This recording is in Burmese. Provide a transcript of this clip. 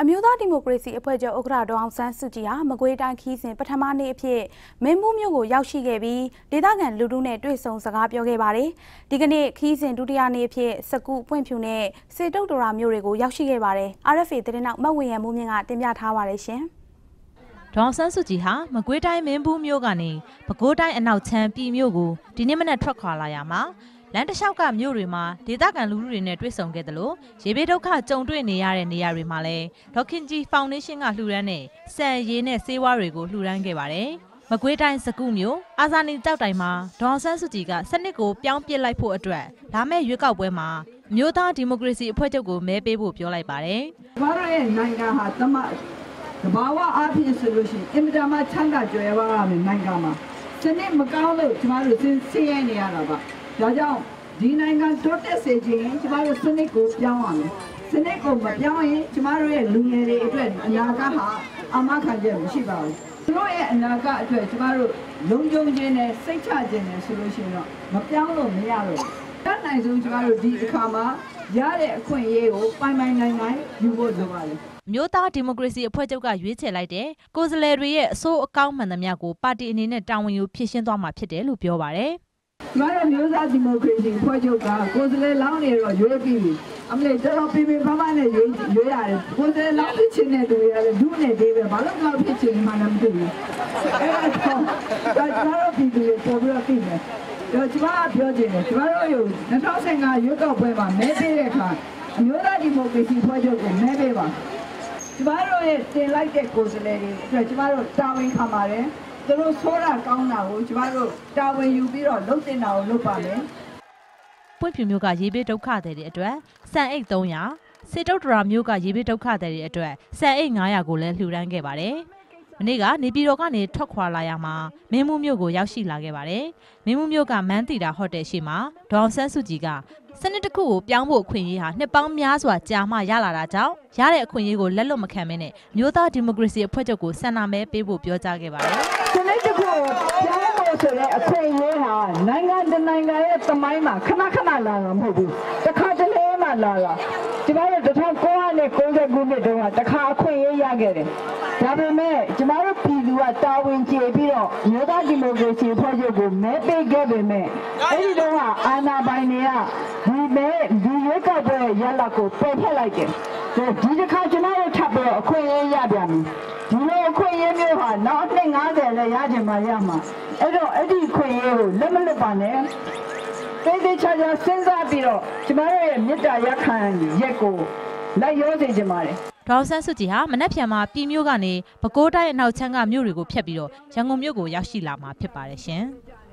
အမျိုးသားဒီမိုကရေစီအဖွဲ့ချုပ်ဥက္ကဋ္ဌဒေါအောင်ဆန်းစုကြည်ဟာမကွေးတိုင်းခီးစဉ်ပထမနေ့အဖြစ်မင်းဘူးမြို့ကိုရောက်ရှိခဲ့ပြီးဒေသခံလူထုနဲ့တွေ့ဆုံစကားပြောခဲ့ပါတယ်။ဒီကနေ့ခီးစဉ်ဒုတိယနေ့အဖြစ်စကူပွင့်ဖြူနဲ့စေတုတ်တော်ရာမြို့တွေကိုရောက်ရှိခဲ့ပါတယ်။ RFA သတင်းနောက်မတ်ဝင်ရမိုးမြင့်ကတင်ပြထားပါတယ်ရှင်။ဒေါအောင်ဆန်းစုကြည်ဟာမကွေးတိုင်းမင်းဘူးမြို့ကနေပဲခူးတိုင်းအနောက်ချမ်းပြည်မြို့ကိုဒီနေ့မနက်ထွက်ခွာလာရမှာ လမ်းတစ်လျှောက်ကမြို့တွေမှာဒေသခံလူထုတွေနဲ့တွေ့ဆုံခဲ့တယ်လို့ရေဘေးဒုက္ခကြုံတွေ့နေရတဲ့နေရာတွေမှာလည်းဒေါခင်ကြီးဖောင်ဒေးရှင်းကလှူဒန်းတဲ့စံရည်နဲ့ဆေးဝါးတွေကိုလှူဒန်းခဲ့ပါတယ်မကွေးတိုင်းစကုမြို့အာဇာနည်တောက်တိုင်မှာဒေါအောင်ဆန်းစုကြည်ကစနစ်ကိုပြောင်းပစ်လိုက်ဖို့အတွက်လာမယ့်ရွေးကောက်ပွဲမှာအမျိုးသားဒီမိုကရေစီအဖွဲ့ချုပ်ကိုမဲပေးဖို့ပြောလိုက်ပါတယ်ကျမတို့ရဲ့နိုင်ငံဟာတမတဘာဝအားဖြင့်ဆိုလို့ရှိရင်အင်မတန်မှချမ်းသာကြွယ်ဝရမယ်နိုင်ငံမှာစနစ်မကောင်းလို့ကျမတို့စဉ်းဆင်းရဲနေရတာပါ ဒါကြောင့်ဒီနိုင်ငံတိုးတက်စေခြင်းကျမတို့စနစ်ကိုပြောင်းရမယ်စနစ်ကိုမပြောင်းရင်ကျမတို့ရဲ့လူငယ်တွေအတွက်အနာဂတ်ဟာအမခံချက်မရှိပါဘူးသူတို့ရဲ့အနာဂတ်အတွက်ကျမတို့လုံခြုံခြင်းနဲ့စိတ်ချခြင်းနဲ့ဆိုလို့ရှိရင်တော့မပြောင်းလို့မရတော့ဘူးတတ်နိုင်ဆုံးကျမတို့ဒီအခါမှာရတဲ့အခွင့်အရေးကိုပိုင်ပိုင်နိုင်နိုင်ယူဖို့လိုပါတယ်အမျိုးသားဒီမိုကရေစီအဖွဲ့ချုပ်ကရွေးချယ်လိုက်တဲ့ကိုယ်စားလှယ်တွေရဲ့အဆိုးအကောင်းမှန်သမျှကိုပါတီအနေနဲ့တာဝန်ယူဖြည့်ရှင်းသွားမှာဖြစ်တယ်လို့ပြောပါတယ်။ ကျမတို့မျိုးသားဒီမိုကရေစီဖွဲ့ချုပ်ကကိုယ်စားလှယ်လောင်းနေတော့ရွေးပြီးပြီ။အမလေးတော်တော်ပြင်းပြင်းပန်းပန်းနဲ့ရွေးရွေးရတယ်။ကိုယ်စားလှယ်လောင်းဖြစ်ခြင်းနဲ့တူရတယ်ဒုနဲ့သေးပဲဘာလို့ကောက်ဖြစ်ခြင်းမှလည်းမသိဘူး။အဲ့ဒါတော့ဒါကျမတို့ပြည်သူတွေပေါ်ပြီးတော့သိမယ်။ဒါကျမကပြောခြင်းတယ်ကျမတို့ယူ2015ရွေးကောက်ပွဲမှာမဲပေးတဲ့အခါအမျိုးသားဒီမိုကရေစီဖွဲ့ချုပ်ကိုမဲပေးပါ။ကျမတို့ရဲ့တင်လိုက်တဲ့ကိုယ်စားလှယ်တွေအတွက်ကျမတို့တာဝန်ခံပါတယ်။ သူတို့ဆိုးတာကောင်းတာကိုကျမတို့တာဝန်ယူပြီးတော့လုပ်တင်တာကိုလုပ်ပါမယ်ပွင့်ဖြူမျိုးကရေဘေးဒုက္ခသည်တွေအတွက်စံအိတ်300စေတုတ်တရာမျိုးကရေဘေးဒုက္ခသည်တွေအတွက်စံအိတ်900ကိုလည်းလှူဒန်းခဲ့ပါတယ် မနေ့ကနေပြည်တော်ကနေထွက်ခွာလာရမှာမင်းမှုမြို့ကိုရောက်ရှိလာခဲ့ပါတယ်မင်းမှုမြို့ကမန်းတီတာဟိုတယ်ရှိမှာဒေါအောင်ဆန်းစုကြည်ကစနစ်တစ်ခုကိုပြောင်းဖို့အခွင့်အရေးဟာနှစ်ပေါင်းများစွာကြာမှရလာတာကြောင့်ရတဲ့အခွင့်အရေးကိုလက်လွတ်မခံမင်းနဲ့မျိုးသားဒီမိုကရေစီအဖွဲ့ချုပ်ကိုဆန္ဒမဲပေးဖို့ပြောကြားခဲ့ပါတယ်။ဒီနေ့တခုကိုပြောင်းဖို့ဆိုတဲ့အခွင့်အရေးဟာနိုင်ငံတစ်နိုင်ငံရဲ့သမိုင်းမှာခဏခဏလာတာမဟုတ်ဘူး။တစ်ခါတလေမှလာတာ။ ကျမတို့1990ခုနှစ်တုန်းကတစ်ခါအခွင့်အရေးရခဲ့တယ်။ဒါပေမဲ့ကျမတို့ပြည်သူကတာဝန်ကျေပြီးတော့မြို့သားဒီမိုကရေစီဖွဲ့ချုပ်ကိုမဲပေးခဲ့ပေမဲ့အဲ့ဒီတုန်းကအာဏာပိုင်တွေကဒီမဲဒီရွေးကောက်ပွဲရလဒ်ကိုပယ်ဖျက်လိုက်တယ်။ဒီတစ်ခါကျမတို့ထပ်ပြီးတော့အခွင့်အရေးရပြန်ပြီ။ဒီလိုအခွင့်အရေးမျိုးဟာနောက်အနှစ်90လည်းရကြမှာရမှာအဲ့တော့အဲ့ဒီအခွင့်အရေးကိုလက်မလွတ်ပါနဲ့ တိတ်တိတ်ချာချာစဉ်းစားပြီးတော့ကျမတို့ရဲ့မေတ္တာရက်ခံရက်ကိုလိုက်ရောစေချင်ပါတယ်ဒေါအောင်ဆန်းစုကြည်ဟာမနက်ဖြန်မှာပြည်မျိုးကနေပဲခူးတိုင်းအနောက်ချမ်းကမြို့တွေကိုဖျက်ပြီးတော့ရန်ကုန်မြို့ကိုရောက်ရှိလာမှာဖြစ်ပါတယ်ရှင်။